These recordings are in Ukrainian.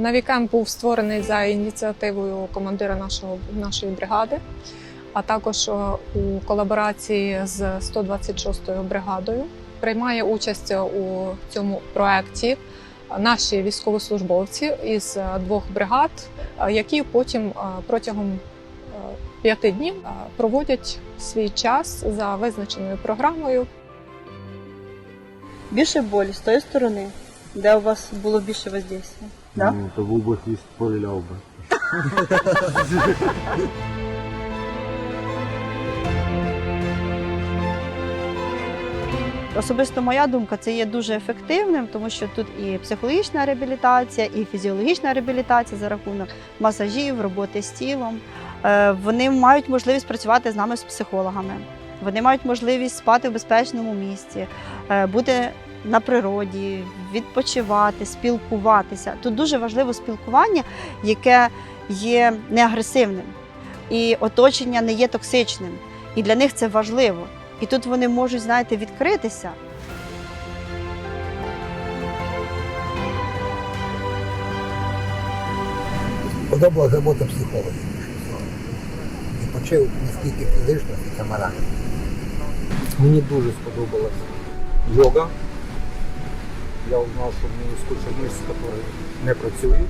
Навікемп був створений за ініціативою командира нашого, нашої бригади, а також е, у колаборації з 126-ю бригадою. Приймає участь у цьому проєкті наші військовослужбовці із е, двох бригад, е, які потім е, протягом е, п'яти днів е, проводять свій час за визначеною програмою. Більше болі з тої сторони, де у вас було більше воздействия. Да? Ну, то був би хвіст повіляв би. Особисто моя думка, це є дуже ефективним, тому що тут і психологічна реабілітація, і фізіологічна реабілітація за рахунок масажів, роботи з тілом. Е, Вони мають можливість працювати з нами з психологами. Вони мають можливість спати в безпечному місці, е, бути на природі, відпочивати, спілкуватися. Тут дуже важливо спілкування, яке є неагресивним, і оточення не є токсичним. І для них це важливо. І тут вони можуть, знаєте, відкритися. Подобалася робота психологів. І почав наскільки фізично, і морально. Мені дуже сподобалась йога. Я узнав, що в мене є куча мишць, які не працюють.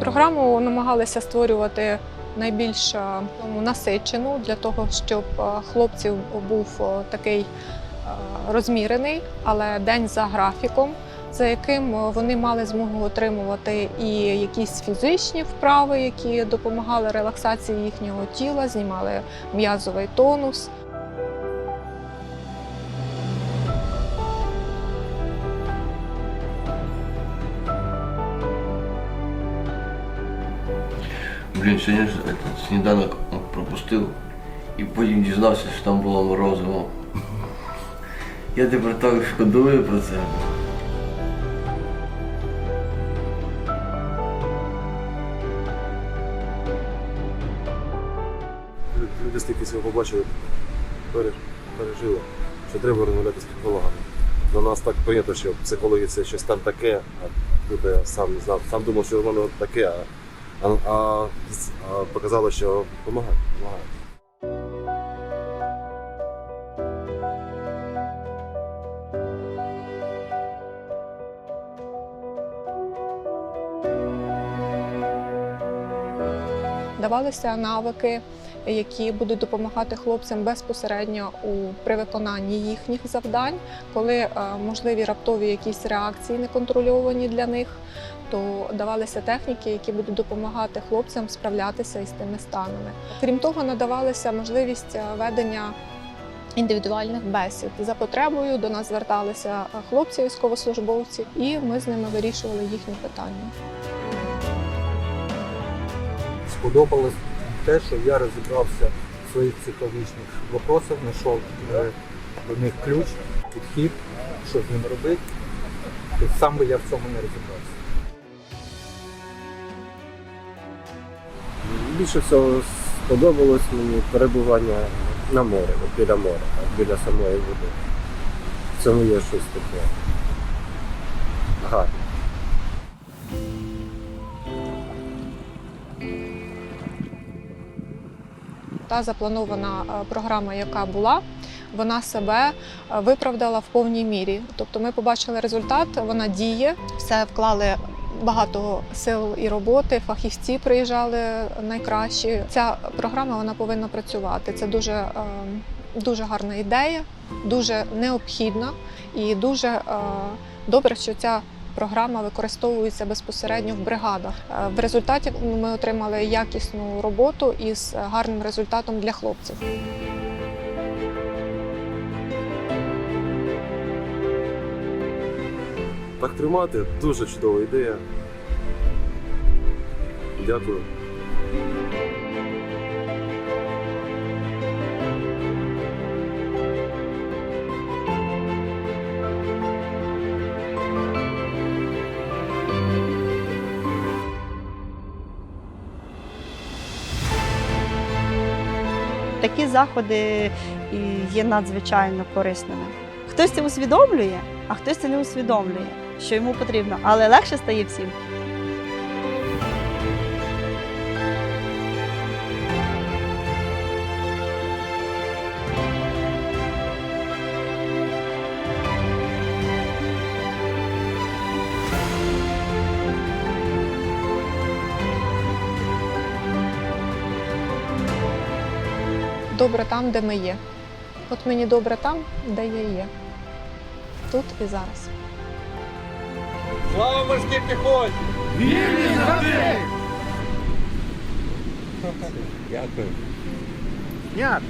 Програму намагалися створювати найбільш е, ну, насичену для того, щоб е, хлопців був е, такий розмірений, але день за графіком, за яким е, вони мали змогу отримувати і якісь фізичні вправи, які допомагали релаксації їхнього тіла, знімали м'язовий тонус. Блін, сьогодні ж сніданок пропустив і потім дізнався, що там було морозиво. Я тепер так шкодую про це. Люди стільки побачили, пере- пережили, що треба розмовляти з психологами. До нас так прийнято, що психологи це щось там таке, а тут я сам не знав, сам думав, що воно таке, а, а, а показало, що допомагає. допомагає. Давалися навики, які будуть допомагати хлопцям безпосередньо у при виконанні їхніх завдань, коли е, можливі раптові якісь реакції неконтрольовані для них, то давалися техніки, які будуть допомагати хлопцям справлятися із тими станами. Крім того, надавалася можливість е, ведення. Індивідуальних бесід за потребою до нас зверталися е, хлопці, військовослужбовці, і ми з ними вирішували їхні питання. сподобалось те, що я розібрався в своїх психологічних вопросах, знайшов е, до них ключ, підхід, що з ним робити. Тобто сам би я в цьому не розібрався. Більше всього сподобалось мені перебування на морі, біля моря, біля самої води. В цьому є щось таке гарне. Та запланована е, програма, яка була, вона себе е, виправдала в повній мірі. Тобто ми побачили результат, вона діє, все вклали. Багато сил і роботи, фахівці приїжджали найкращі. Ця програма вона повинна працювати. Це дуже, е, дуже гарна ідея, дуже необхідна і дуже добре, що ця програма використовується безпосередньо в бригадах. Е, В результаті ми отримали якісну роботу із гарним результатом для хлопців. Так тримати дуже чудова ідея. Дякую. Такі заходи є надзвичайно корисними. Хтось це усвідомлює, а хтось це не усвідомлює, що йому потрібно, але легше стає всім. Добре там, де ми є. От мені добре там, де я є. Тут і зараз. Слава морській піхоті! Дякую. Дякую.